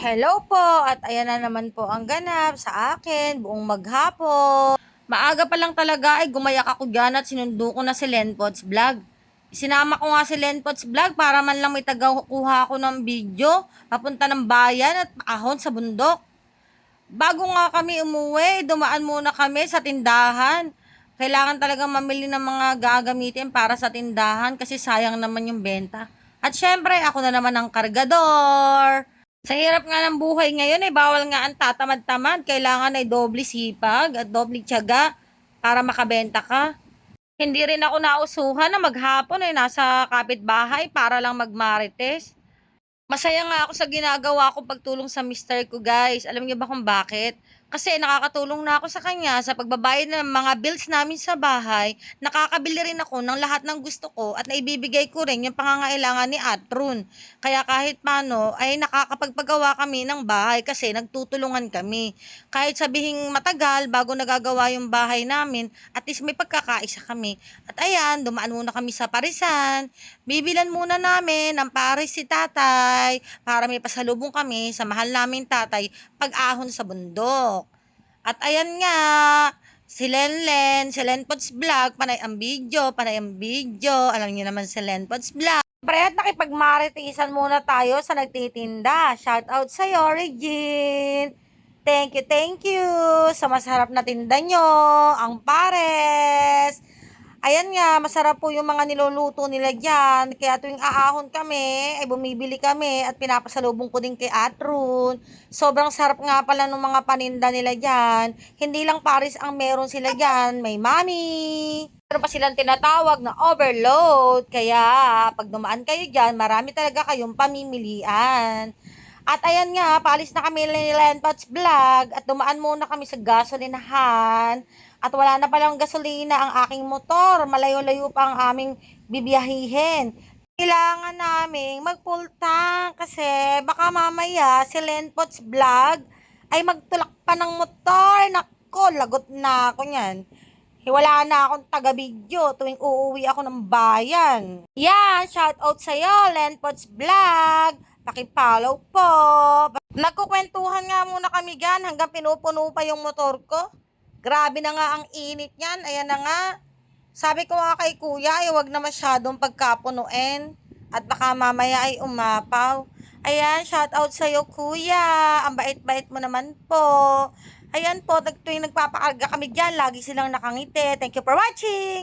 Hello po, at ayan na naman po ang ganap sa akin, buong maghapon. Maaga pa lang talaga ay gumayak ako dyan at sinundo ko na si Lenpots Vlog. Sinama ko nga si Lenpots Vlog para man lang may tagakuha ko ng video papunta ng bayan at ahon sa bundok. Bago nga kami umuwi, dumaan muna kami sa tindahan. Kailangan talaga mamili ng mga gagamitin para sa tindahan kasi sayang naman yung benta. At syempre, ako na naman ang kargador. Sa hirap nga ng buhay ngayon, eh, bawal nga ang tatamad-tamad. Kailangan ay doble sipag at doble tiyaga para makabenta ka. Hindi rin ako nausuhan na maghapon ay nasa kapitbahay para lang magmarites. Masaya nga ako sa ginagawa ko pagtulong sa mister ko, guys. Alam niyo ba kung bakit? Kasi nakakatulong na ako sa kanya sa pagbabayad ng mga bills namin sa bahay. Nakakabili rin ako ng lahat ng gusto ko at naibibigay ko rin yung pangangailangan ni Atrun. Kaya kahit paano ay nakakapagpagawa kami ng bahay kasi nagtutulungan kami. Kahit sabihing matagal bago nagagawa yung bahay namin, at least may pagkakaisa kami. At ayan, dumaan muna kami sa Parisan. Bibilan muna namin ang Paris si tatay para may pasalubong kami sa mahal naming tatay pag-ahon sa bundok. At ayan nga, si Lenlen, si Lenpots Vlog, panay ang video, panay ang video. Alam niyo naman si Lenpots Vlog. Pre, at nakipagmaritisan muna tayo sa nagtitinda. Shout out sa'yo, Regine. Thank you, thank you sa masarap na tinda nyo, ang pares. Ayan nga, masarap po yung mga niluluto nila dyan. Kaya tuwing aahon kami, ay bumibili kami at pinapasalubong ko din kay Atrun. Sobrang sarap nga pala ng mga paninda nila dyan. Hindi lang Paris ang meron sila dyan, may mami. Meron pa silang tinatawag na overload. Kaya pag dumaan kayo dyan, marami talaga kayong pamimilian. At ayan nga, paalis na kami ni Lenpots Vlog at dumaan muna kami sa gasolinahan. At wala na palang gasolina ang aking motor. Malayo-layo pa ang aming bibiyahihin. Kailangan naming mag-full tank kasi baka mamaya si Lenpots Vlog ay magtulak pa ng motor. Nako, lagot na ako niyan. Wala na akong taga-video tuwing uuwi ako ng bayan. Yan, shout out sa'yo, Lenpots Vlog. Pakipollow po. Nagkukwentuhan nga muna kami gan hanggang pinupuno pa yung motor ko. Grabe na nga ang init niyan. Ayan na nga. Sabi ko nga kay kuya, ay wag na masyadong pagkapunuin. At baka mamaya ay umapaw. Ayan, shout out sa'yo kuya. Ang bait-bait mo naman po. Ayan po, tuwing nagpapakarga kami dyan, lagi silang nakangiti. Thank you for watching!